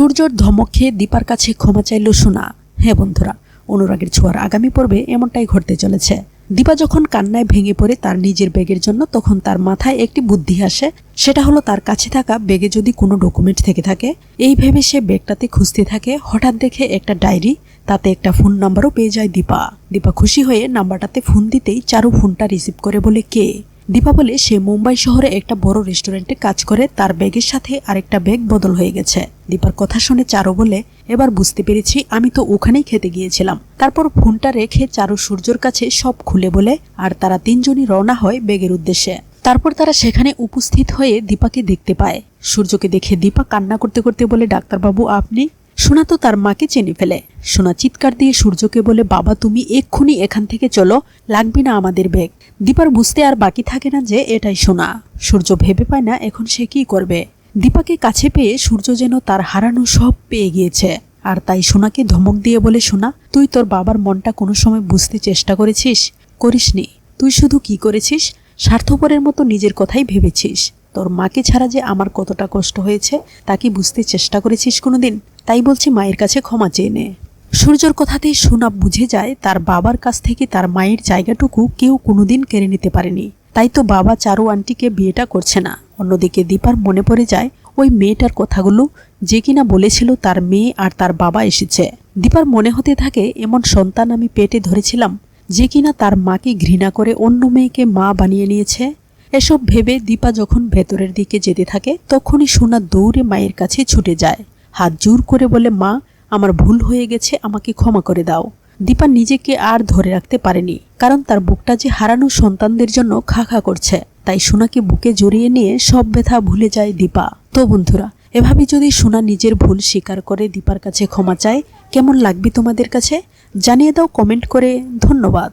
সূর্যর ধমক খেয়ে দীপার কাছে ক্ষমা চাইল সোনা। হ্যাঁ বন্ধুরা, অনুরাগের ছোঁয়ার আগামী পর্বে এমনটাই ঘটতে চলেছে। দীপা যখন কান্নায় ভেঙে পড়ে তার নিজের ব্যাগের জন্য, তখন তার মাথায় একটি বুদ্ধি আসে। সেটা হলো তার কাছে থাকা ব্যাগে যদি কোনো ডকুমেন্ট থেকে থাকে, এই ভেবে সে ব্যাগটাতে খুঁজতে থাকে। হঠাৎ দেখে একটা ডায়েরি, তাতে একটা ফোন নাম্বারও পেয়ে যায় দীপা। দীপা খুশি হয়ে নাম্বারটাতে ফোন দিতেই চারু ফোনটা রিসিভ করে বলে, কে? দীপা বলে সে মুম্বাই শহরে একটা বড় রেস্টুরেন্টে কাজ করে, তার ব্যাগের সাথে আরেকটা ব্যাগ বদল হয়ে গেছে। দীপার কথা শুনে চারু বলে, এবার বুঝতে পেরেছি, আমি তো ওখানেই খেতে গিয়েছিলাম। তারপর ফোনটা রেখে চারু সূর্যর কাছে সব খুলে বলে, আর তারা তিনজনই রওনা হয় ব্যাগের উদ্দেশ্যে। তারপর তারা সেখানে উপস্থিত হয়ে দীপাকে দেখতে পায়। সূর্যকে দেখে দীপা কান্না করতে করতে বলে, ডাক্তারবাবু, আপনি? সোনা তো তার মাকে চেনে ফেলে। সোনা চিৎকার দিয়ে সূর্যকে বলে, বাবা, তুমি এক্ষুনি এখান থেকে চলো, লাগবে না আমাদের ব্যাগ। দীপার বুঝতে আর বাকি থাকে না যে এটাই সোনা। সূর্য ভেবে পায় না এখন সে কি করবে। দীপাকে কাছে পেয়ে সূর্য যেন তার হারানো সব পেয়ে গিয়েছে। আর তাই সোনাকে ধমক দিয়ে বলে, সোনা, তুই তোর বাবার মনটা কোনো সময় বুঝতে চেষ্টা করেছিস? করিসনি। তুই শুধু কি করেছিস? স্বার্থপরের মতো নিজের কথাই ভেবেছিস। তোর মাকে ছাড়া যে আমার কতটা কষ্ট হয়েছে, তা কি বুঝতে চেষ্টা করেছিস কোনোদিন? তাই বলছি মায়ের কাছে ক্ষমা চেয়ে নে। সূর্যর কথাতেই সোনা বুঝে যায়, তার বাবার কাছ থেকে তার মায়ের জায়গাটুকু কেউ কোনোদিন কেড়ে নিতে পারেনি। তাই তো বাবা চারু আন্টিকে বিয়েটা করছে না। অন্যদিকে দীপার মনে পড়ে যায়, ওই মেয়েটার কথাগুলো যে কিনা বলেছিল তার মেয়ে আর তার বাবা এসেছে। দীপার মনে হতে থাকে, এমন সন্তান আমি পেটে ধরেছিলাম, যে কিনা তার মাকে ঘৃণা করে অন্য মেয়েকে মা বানিয়ে নিয়েছে। এসব ভেবে দীপা যখন ভেতরের দিকে যেতে থাকে, তখনই সোনা দৌড়ে মায়ের কাছে ছুটে যায়। হাত জোর করে বলে, মা আমার ভুল হয়ে গেছে, আমাকে ক্ষমা করে দাও। দীপা নিজেকে আর ধরে রাখতে পারেনি, কারণ তার বুকটা যে হারানো সন্তানদের জন্য খা খা করছে, তাই সোনাকে বুকে জড়িয়ে নিয়ে সব ব্যথা ভুলে যায় দীপা। তো বন্ধুরা, এভাবে যদি সোনা নিজের ভুল স্বীকার করে দীপার কাছে ক্ষমা চায়, কেমন লাগবে তোমাদের কাছে? জানিয়ে দাও কমেন্ট করে, ধন্যবাদ।